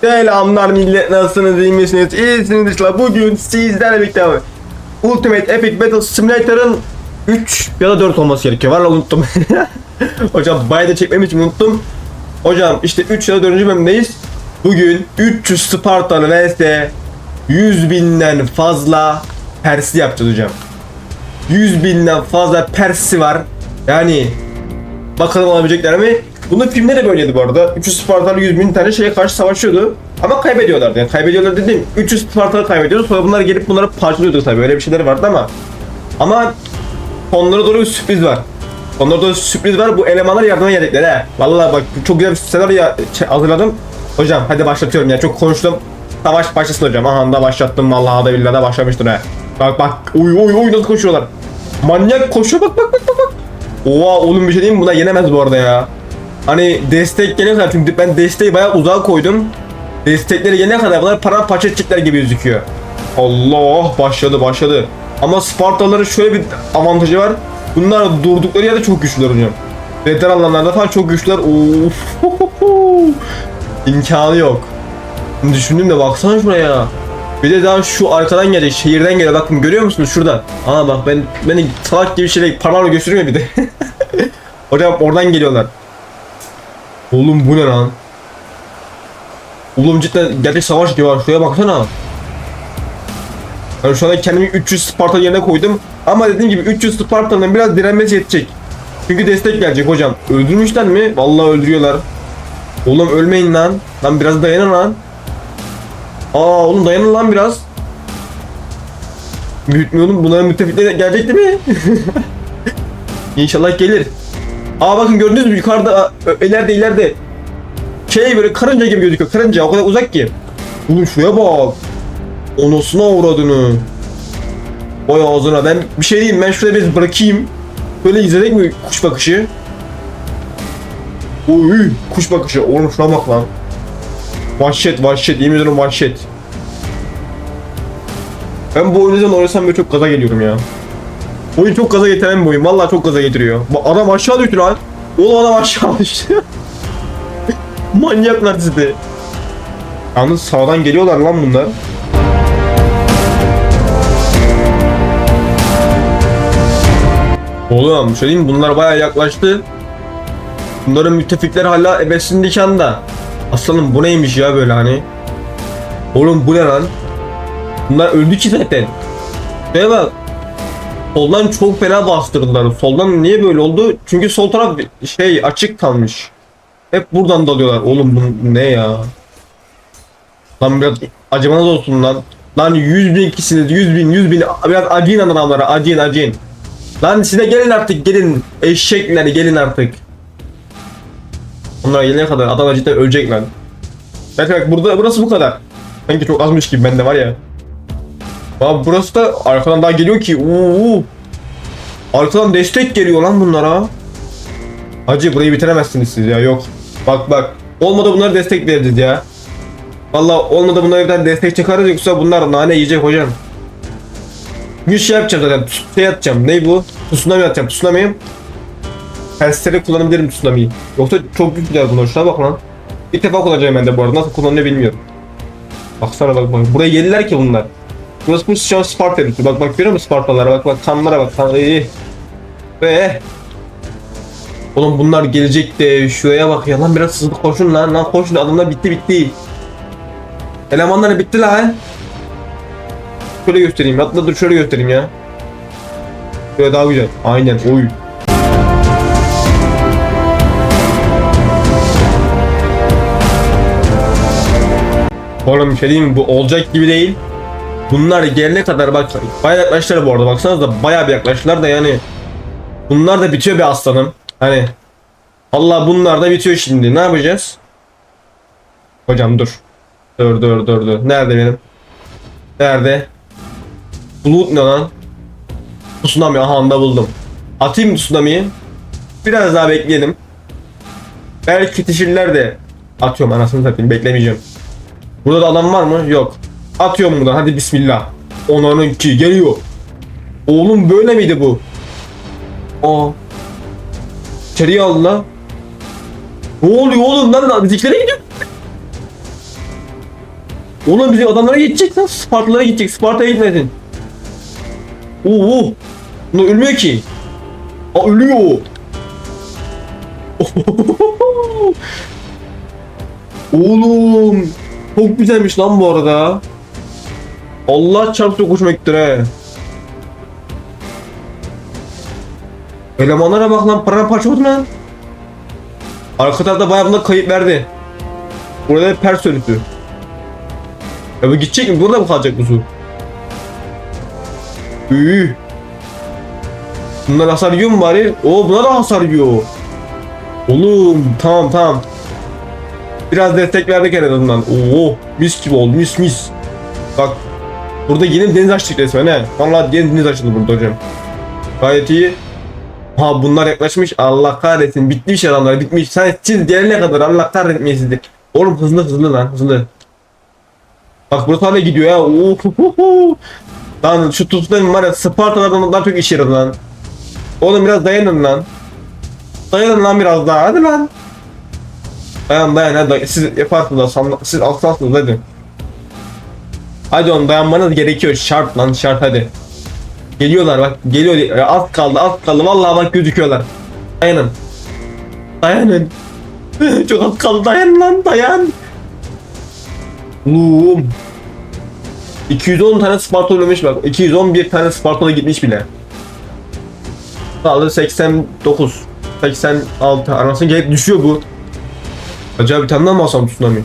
Selamlar millet nasılsınız iyi misiniz? İyisiniz inşallah. Bugün sizlerle birlikte. Ultimate Epic Battle Simulator'ın 3 ya da 4 olması gerekiyor. Valla unuttum. Hocam bayağı da çekmem için unuttum. Hocam işte 3 ya da 4. bölümdeyiz. Bugün 300 Spartan vs 100 binden fazla Persi yapacağız hocam. 100 binden fazla Persi var. Yani Bakalım alabilecekler mi? Bunun filmleri de böyleydi bu arada. 300 Spartalı 100 bin tane şeye karşı savaşıyordu. Ama kaybediyorlardı. Yani kaybediyorlar dedim. 300 Spartalı kaybediyordu. Sonra bunlar gelip bunları parçalıyordu tabii. Öyle bir şeyler vardı ama. Ama onlara doğru bir sürpriz var. Onlara doğru sürpriz var. Bu elemanlar yardıma gelecekler he. Vallahi bak çok güzel bir senaryo hazırladım. Hocam hadi başlatıyorum ya. Çok konuştum. Savaş başlasın hocam. Aha da başlattım vallahi da billahi da başlamıştır he. Bak bak. Uy uy uy nasıl koşuyorlar. Manyak koşuyor bak bak bak. bak. Oha oğlum bir şey diyeyim mi? Buna yenemez bu arada ya. Hani destek gelene kadar çünkü ben desteği bayağı uzağa koydum. Destekleri gelene kadar bunlar paramparça edecekler gibi gözüküyor. Allah başladı başladı. Ama Spartalıların şöyle bir avantajı var. Bunlar durdukları yerde çok güçlüler hocam. Veteran alanlarda falan çok güçlüler. Of. İmkanı yok. Şimdi Düşündüm de baksana şuraya. Bir de daha şu arkadan gelecek, şehirden geliyor. Bakın görüyor musunuz şuradan? Aa bak ben beni salak gibi şeyle parmağımla gösteriyor bir de. Hocam oradan geliyorlar. Oğlum bu ne lan? Oğlum cidden gerçek savaş gibi var. Şuraya baksana. Ben şu anda kendimi 300 Spartan yerine koydum. Ama dediğim gibi 300 Spartan'ın biraz direnmesi yetecek. Çünkü destek gelecek hocam. Öldürmüşler mi? Vallahi öldürüyorlar. Oğlum ölmeyin lan. Lan biraz dayanın lan. Aa oğlum dayanın lan biraz. Büyütmüyorum. Bunların müttefikleri gelecek değil mi? İnşallah gelir. Aa bakın gördünüz mü yukarıda ileride ileride. Şey böyle karınca gibi gözüküyor. Karınca o kadar uzak ki. Oğlum şuraya bak. Onusuna uğradığını. Vay ağzına ben bir şey diyeyim ben şuraya bir bırakayım. Böyle izledik mi kuş bakışı? Oy kuş bakışı. Oğlum şuna bak lan. Vahşet vahşet yemin ediyorum vahşet. Ben bu oyunu oynasam böyle çok gaza geliyorum ya. Oyun çok gaza getiren bir oyun. Vallahi çok gaza getiriyor. Bak adam aşağı düştü lan. Oğlum adam aşağı düştü. Manyaklar sizi. Yalnız sağdan geliyorlar lan bunlar. Oğlum şey diyeyim mi? bunlar bayağı yaklaştı. Bunların müttefikleri hala ebesin nikahında. Aslanım bu neymiş ya böyle hani? Oğlum bu ne lan? Bunlar öldü ki zaten. Şuraya bak. Soldan çok fena bastırdılar. Soldan niye böyle oldu? Çünkü sol taraf şey açık kalmış. Hep buradan dalıyorlar. Oğlum bu ne ya? Lan biraz acımanız olsun lan. Lan 100 bin kişisiniz 100 bin 100 bin biraz acıyın adamlara acıyın acıyın. Lan size gelin artık gelin eşekler gelin artık. Onlar gelene kadar adam cidden ölecek lan. Belki bak burada burası bu kadar. Sanki çok azmış gibi bende var ya. Abi burası da arkadan daha geliyor ki. Oo. Arkadan destek geliyor lan bunlara. Hacı burayı bitiremezsiniz siz ya yok. Bak bak. Olmadı bunlara destek veririz ya. Vallahi olmadı bunlara bir tane destek çıkarız yoksa bunlar nane yiyecek hocam. Bir şey yapacağım zaten. Şey atacağım. Ne bu? Tsunami atacağım. Tsunami'yi. Persleri kullanabilirim tsunami'yi. Yoksa çok güçlüler bunlar. Şuna bak lan. Bir defa kullanacağım ben de bu arada. Nasıl kullanılıyor bilmiyorum. Baksana bak bak. Buraya gelirler ki bunlar. Bu şu Sparta üstü. Bak bak görüyor musun Spartalara? Bak bak kanlara bak. Kan iyi. Ve Oğlum bunlar gelecek de şuraya bak ya lan biraz hızlı koşun lan lan koşun adamlar bitti bitti. Elemanlar bitti lan. Şöyle göstereyim. Hatta dur şöyle göstereyim ya. Şöyle daha güzel. Aynen. Oy. Oğlum bir şey diyeyim? Bu olacak gibi değil. Bunlar gelene kadar bak bayağı yaklaştılar bu arada baksanız da bayağı bir yaklaştılar da yani Bunlar da bitiyor be aslanım. Hani Allah bunlar da bitiyor şimdi. Ne yapacağız? Hocam dur. Dur dur dur dur. Nerede benim? Nerede? Bulut ne lan? Tsunami aha anda buldum. Atayım tsunami'yi. Biraz daha bekleyelim. Belki yetişirler de. Atıyorum anasını satayım beklemeyeceğim. Burada da adam var mı? Yok. Atıyorum buradan hadi bismillah. Onların ki geliyor. Oğlum böyle miydi bu? Aa. İçeriye aldı lan. Ne oluyor oğlum lan? Bizimkilere gidiyor. Oğlum bizim adamlara gidecek lan. Spartalara gidecek. Sparta'ya gitmedin. Oo. Bunlar ölmüyor ki. Aa ölüyor. Oğlum. Çok güzelmiş lan bu arada. Allah çarptı hoşuma gitti he. Elemanlara bak lan paramparça oldu lan. Arka tarafta bayağı bunlar kayıp verdi. Burada pers örütü. Ya bu gidecek mi? Burada mı kalacak bu su? Üü. Bunlar hasar yiyor mu bari? Oo buna da hasar yiyor. Oğlum tamam tamam. Biraz destek verdik en azından. Oo mis gibi oldu mis mis. Bak burada yeni deniz açtık resmen he. Vallahi yeni deniz açıldı burada hocam. Gayet iyi. Ha bunlar yaklaşmış. Allah kahretsin. Bitmiş adamlar bitmiş. Sen siz gelene kadar Allah kahretmeyin sizi. Oğlum hızlı hızlı lan hızlı. Bak burası hala gidiyor ya. Oo. Lan şu tutulan var ya Spartalardan daha çok iş yaradı lan. Oğlum biraz dayanın lan. Dayanın lan biraz daha hadi lan. Dayan dayan hadi siz yaparsınız siz alsansınız hadi. Hadi oğlum dayanmanız gerekiyor şart lan şart hadi. Geliyorlar bak geliyor az kaldı az kaldı vallahi bak gözüküyorlar. Dayanın. Dayanın. Çok az kaldı dayan lan dayan. Oğlum. 210 tane Sparta ölmüş bak. 211 tane Spartalı gitmiş bile. Kaldı 89. 86 arasına gelip düşüyor bu. Acaba bir tane daha mı alsam tsunami?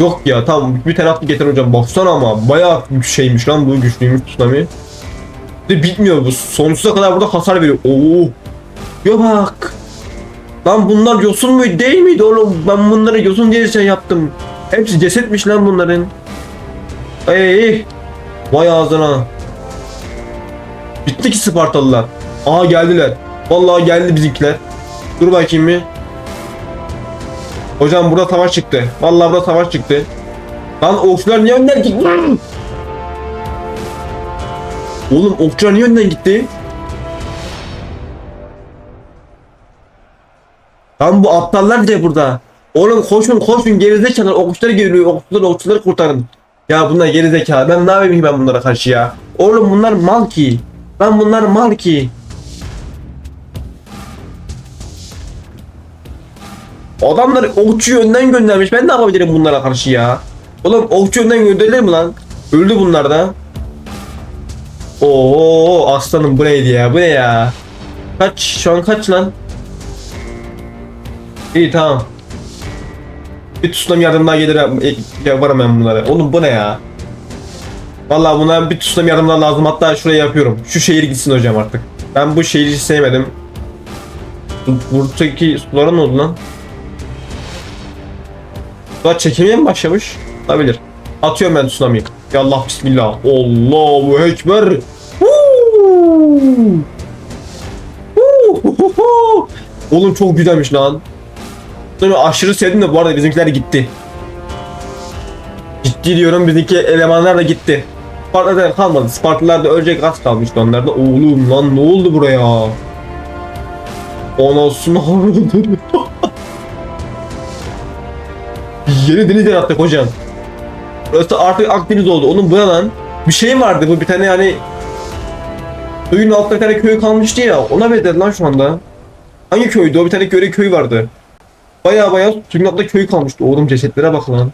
Yok ya tamam bir tane attı getir hocam baksana ama bayağı şeymiş lan bu güçlüymüş tsunami. De bitmiyor bu sonsuza kadar burada hasar veriyor. Oo. Ya bak. Lan bunlar yosun muydu değil miydi oğlum? Ben bunları yosun diye şey yaptım. Hepsi cesetmiş lan bunların. Ey, vay ağzına. Bitti ki Spartalılar. Aa geldiler. Vallahi geldi bizimkiler. Dur bakayım bir. Hocam burada savaş çıktı. Vallahi burada savaş çıktı. Lan okçular niye önden gitti? Oğlum okçular niye önden gitti? Lan bu aptallar diye burada. Oğlum koşun koşun gerizekalı okçular geliyor okçuları okçuları kurtarın. Ya bunlar gerizekalı ben ne yapayım ben bunlara karşı ya. Oğlum bunlar mal ki. Lan bunlar mal ki. Adamlar okçuyu önden göndermiş. Ben ne yapabilirim bunlara karşı ya? Oğlum okçu önden gönderilir mi lan? Öldü bunlar da. Oo aslanım bu neydi ya? Bu ne ya? Kaç? Şu an kaç lan? İyi tamam. Bir tsunami yardım gelir e, yaparım ben bunlara. Oğlum bu ne ya? Vallahi buna bir tsunami yardım lazım. Hatta şuraya yapıyorum. Şu şehir gitsin hocam artık. Ben bu şehri sevmedim. Bu- Buradaki sulara ne oldu lan? Sular çekilmeye mi başlamış? Olabilir. Atıyorum ben tsunami'yi. Ya Allah bismillah. Allahu ekber. Huu! Huu! Oğlum çok güzelmiş lan. Sonra aşırı sevdim de bu arada bizimkiler gitti. Ciddi diyorum bizimki elemanlar da gitti. Sparta'da kalmadı. Spartalılar da ölecek az kalmıştı onlarda. Oğlum lan ne oldu buraya? Anasını avradım. Yeni deniz yarattık hocam. Burası artık Akdeniz oldu. Onun bu ne lan? Bir şey vardı bu bir tane yani Köyün altında bir tane köy kalmıştı ya. Ona benzer lan şu anda. Hangi köydü o? Bir tane köy köy vardı. Baya baya suyun altında köy kalmıştı. Oğlum cesetlere bak lan.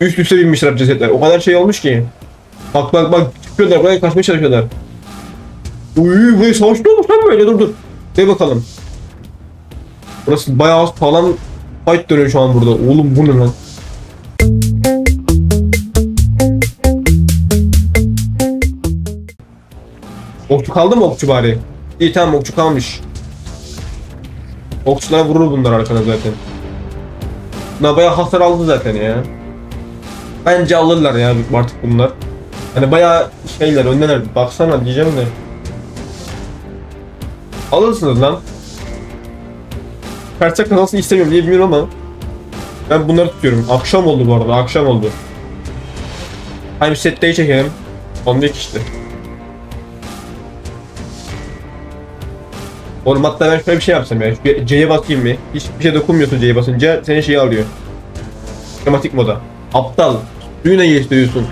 Üst üste binmişler cesetler. O kadar şey olmuş ki. Bak bak bak çıkıyorlar buraya kaçmaya çalışıyorlar. Uy buraya savaş ne olmuş lan böyle dur dur. De bakalım. Burası bayağı falan fight dönüyor şu an burada. Oğlum bu ne lan? Okçu kaldı mı okçu bari? İyi tamam okçu kalmış. Okçular vurur bunlar arkada zaten. Bunlar bayağı hasar aldı zaten ya. Bence alırlar ya artık bunlar. Hani bayağı şeyler öndeler. Baksana diyeceğim de. Alırsınız lan. Perçek kazansın istemiyorum diye bilmiyorum ama. Ben bunları tutuyorum. Akşam oldu bu arada. Akşam oldu. Time set day çekelim. Ondaki işte. Oğlum hatta ben şöyle bir şey yapsam ya. C'ye basayım bir. Hiçbir şey dokunmuyorsun C'ye basınca seni şeyi alıyor. Tematik moda. Aptal. Suyuna geçtiriyorsun.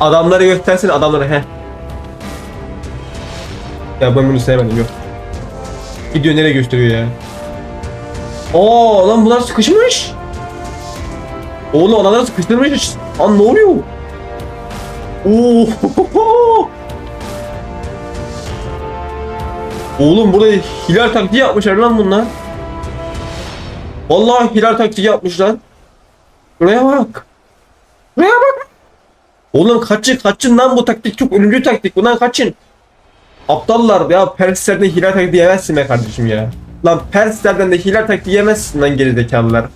Adamları göstersin adamları he. Ya ben bunu sevmedim yok. Gidiyor nereye gösteriyor ya. Oo lan bunlar sıkışmış. Oğlum adamlar sıkıştırmış. Lan ne oluyor? Oo. Oğlum burada hilal taktiği yapmışlar lan bunlar. Vallahi hilal taktiği yapmışlar. Buraya bak. Buraya bak. Oğlum kaçın kaçın lan bu taktik çok ölümcül taktik. Bundan kaçın. Aptallar ya Perslerden hilal taktiği yemezsin be kardeşim ya. Lan Perslerden de hilal taktiği yemezsin lan gerizekalılar.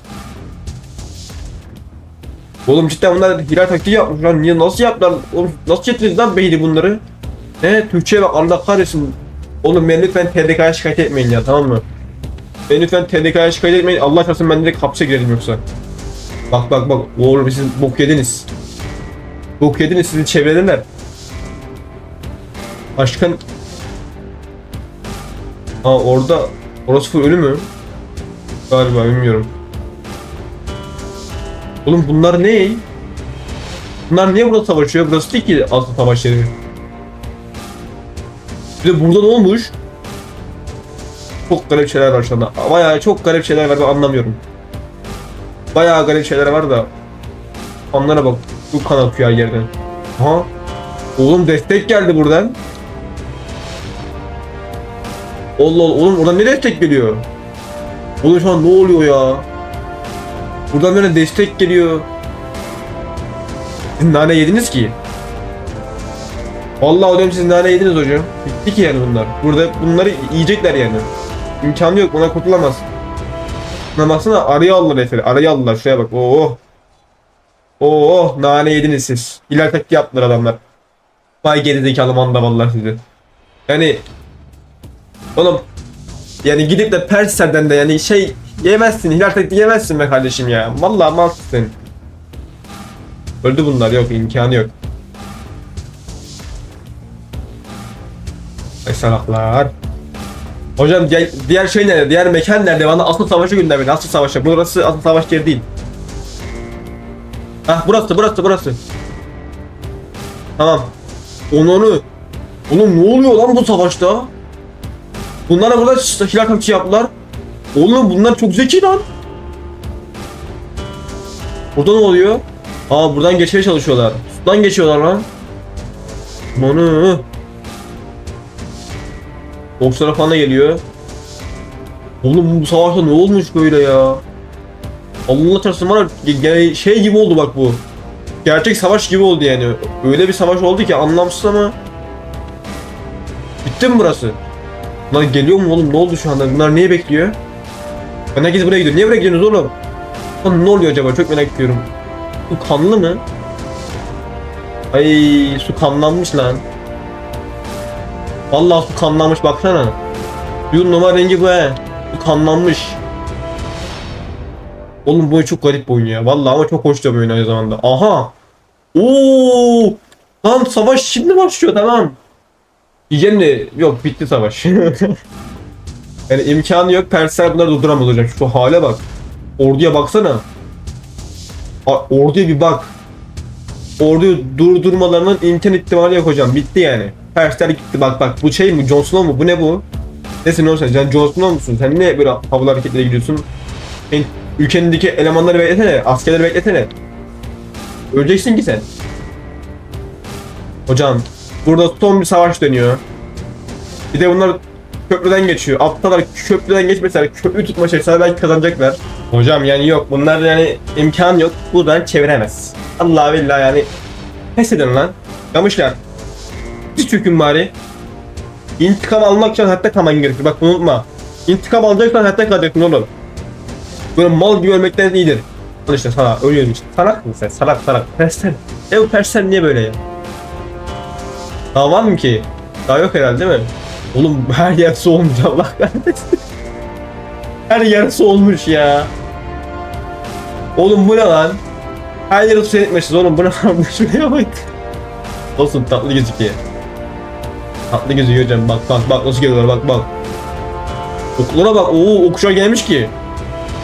Oğlum cidden bunlar hilal taktiği yapmış lan. Niye nasıl yaptılar? Oğlum nasıl getirdiniz lan beyni bunları? Ne Türkçe'ye bak Allah kahretsin. Oğlum beni lütfen TDK'ya şikayet etmeyin ya tamam mı? Beni lütfen TDK'ya şikayet etmeyin. Allah çarpsın ben direkt hapse girerim yoksa. Bak bak bak. Oğlum siz bok yediniz. Bok yediniz sizi çevrelediler. Başkan... Ha orada... Full ölü mü? Galiba bilmiyorum. Oğlum bunlar ne? Bunlar niye burada savaşıyor? Burası değil ki asıl savaş yeri. Bir de burada ne olmuş? Çok garip şeyler var şu anda. Bayağı çok garip şeyler var ben anlamıyorum. Bayağı garip şeyler var da. Onlara bak. Bu kan akıyor yerden. Aha. Oğlum destek geldi buradan. Allah Allah oğlum oradan ne destek geliyor? Oğlum şu an ne oluyor ya? Buradan böyle destek geliyor. Siz nane yediniz ki. Vallahi hocam siz nane yediniz hocam. Bitti ki yani bunlar. Burada bunları yiyecekler yani. İmkanı yok buna kurtulamaz. Buna baksana araya aldılar efendim. Araya aldılar şuraya bak. Oo. Oo nane yediniz siz. İler taktiği yaptılar adamlar. Vay gerizekalı mandavallar sizi. Yani Oğlum yani gidip de Perslerden de yani şey yemezsin, hilal taktiği yemezsin be kardeşim ya. Vallahi malsın. Öldü bunlar yok imkanı yok. Ay salaklar. Hocam diğer, diğer şey nerede? Diğer mekan nerede? Bana asıl savaşı gönder beni. Asıl savaşa. Burası asıl savaş yeri değil. Hah burası burası burası. Tamam. Onu onu. Oğlum ne oluyor lan bu savaşta? Bunlar da burada hilal taktiği yaptılar. Oğlum bunlar çok zeki lan. Burada ne oluyor? Aa buradan geçmeye çalışıyorlar. Sudan geçiyorlar lan. Onu. Bokslara falan da geliyor. Oğlum bu savaşta ne olmuş böyle ya? Allah çarpsın var ya, şey gibi oldu bak bu. Gerçek savaş gibi oldu yani. Öyle bir savaş oldu ki anlamsız ama. Bitti mi burası? Bunlar geliyor mu oğlum? Ne oldu şu anda? Bunlar niye bekliyor? Ben herkes buraya gidiyor. Niye buraya gidiyorsunuz oğlum? Lan ne oluyor acaba? Çok merak ediyorum. Bu kanlı mı? Ay su kanlanmış lan. Vallahi su kanlanmış baksana. Suyun numara rengi bu he. Su kanlanmış. Oğlum bu çok garip bir oyun ya. Vallahi ama çok hoş da bir oyun aynı zamanda. Aha. Oo. Lan savaş şimdi başlıyor tamam. De yok bitti savaş. yani imkanı yok Persler bunları durduramaz hocam. Şu hale bak. Orduya baksana. A- orduya bir bak. Orduyu durdurmalarının imkan ihtimali yok hocam. Bitti yani. Persler gitti bak bak. Bu şey mi? Jon Snow mu? Bu ne bu? Nesin oğlum sen? Sen Jon Snow musun? Sen ne böyle havalı hareketlere gidiyorsun? Sen ülkenindeki elemanları beklesene. Askerleri beklesene. Öleceksin ki sen. Hocam burada son bir savaş dönüyor. Bir de bunlar köprüden geçiyor. Aptallar köprüden geçmeseler köprü tutma çalışsalar belki kazanacaklar. Hocam yani yok bunlar yani imkan yok. Buradan çeviremez. Allah billah yani. Pes edin lan. Yamışlar. Siz çökün bari. İntikam almak için hayatta kalman gerekir. Bak unutma. İntikam alacaksan hayatta kalacaksın oğlum. Böyle mal gibi ölmekten iyidir. Al işte sana ölüyorsun işte. Salak mısın sen? Salak salak. Persen. E bu persen niye böyle ya? Daha var mı ki? Daha yok herhalde değil mi? Oğlum her yer su olmuş Allah kahretsin. Her yer su olmuş ya. Oğlum bu ne lan? Her yeri su etmişiz oğlum bu ne lan? Şuraya bak. Olsun tatlı gözüküyor. Tatlı gözüküyor hocam bak bak bak nasıl geliyorlar bak bak. Oklara bak ooo okuşlar gelmiş ki.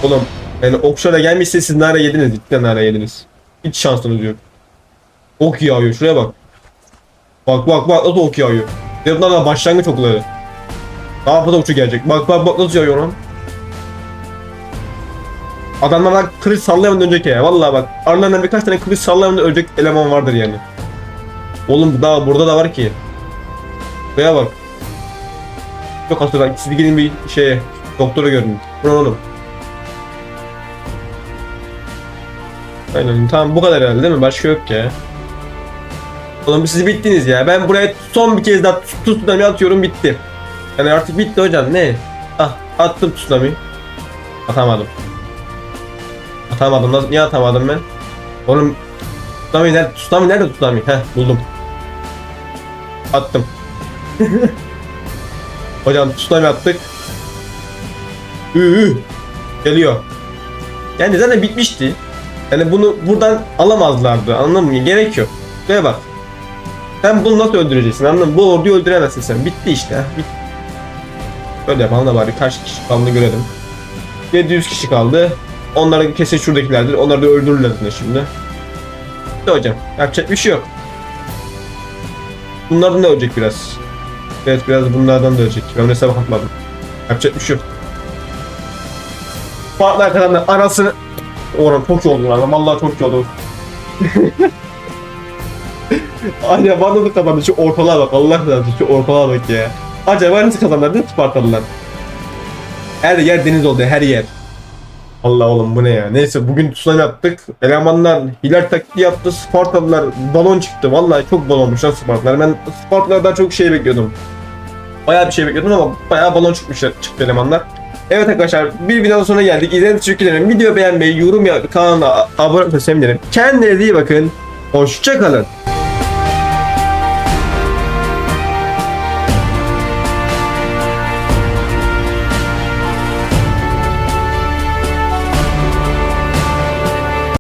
Oğlum Yani okşara gelmişse siz nare yediniz. Cidden nare yediniz. Hiç şansınız yok. Ok yağıyor şuraya bak. Bak bak bak nasıl ok yağıyor. Ve bunlar da başlangıç okları. Daha fazla okçu gelecek. Bak bak bak nasıl yağıyor lan. Adamlar bak kılıç sallamadan ölecek ya. Vallahi bak aralarında birkaç tane kılıç sallamadan ölecek eleman vardır yani. Oğlum daha burada da var ki. Buraya bak. Yok aslında siz gidin bir şeye doktora görün. Bu ne oğlum? Aynen tamam bu kadar herhalde değil mi? Başka yok ya. Oğlum siz bittiniz ya. Ben buraya son bir kez daha tsunami atıyorum bitti. Yani artık bitti hocam ne? Ah attım tsunami. Atamadım. Atamadım. Nasıl, niye atamadım ben? Oğlum tsunami nerede? Tsunami nerede tsunami? Heh buldum. Attım. hocam tsunami attık. Üü, geliyor. Yani zaten bitmişti. Yani bunu buradan alamazlardı. Anladın mı? Gerek yok. Şuraya bak. Sen bunu nasıl öldüreceksin anladın mı? Bu orduyu öldüremezsin sen. Bitti işte. Bitti. Böyle yapalım da bari kaç kişi kaldığını görelim. 700 kişi kaldı. Onlar kesin şuradakilerdir. Onları da öldürürler şimdi. İşte hocam. Yapacak bir şey yok. Bunlardan da ölecek biraz. Evet biraz bunlardan da ölecek. Ben hesaba katmadım. Yapacak bir şey yok. Farklı arkadan anasını... Oğlum çok iyi oldu lan. Vallahi çok iyi oldu. Aynen da kazandı. Şu ortalığa bak. Allah razı. Şu ortalığa bak ya. Acaba nasıl kazanırdı Spartalılar? Her yer deniz oldu. Her yer. Allah oğlum bu ne ya. Neyse bugün tsunami attık. Elemanlar hilal taktiği yaptı. Spartalılar balon çıktı. Vallahi çok balonmuş lan Spartalılar. Ben Spartalılardan çok şey bekliyordum. Bayağı bir şey bekliyordum ama bayağı balon çıkmışlar çıktı elemanlar. Evet arkadaşlar bir videonun sonuna geldik. İzlediğiniz için teşekkür ederim. Video beğenmeyi, yorum yapıp kanala abone olmayı sevinirim. Kendinize iyi bakın. Hoşçakalın.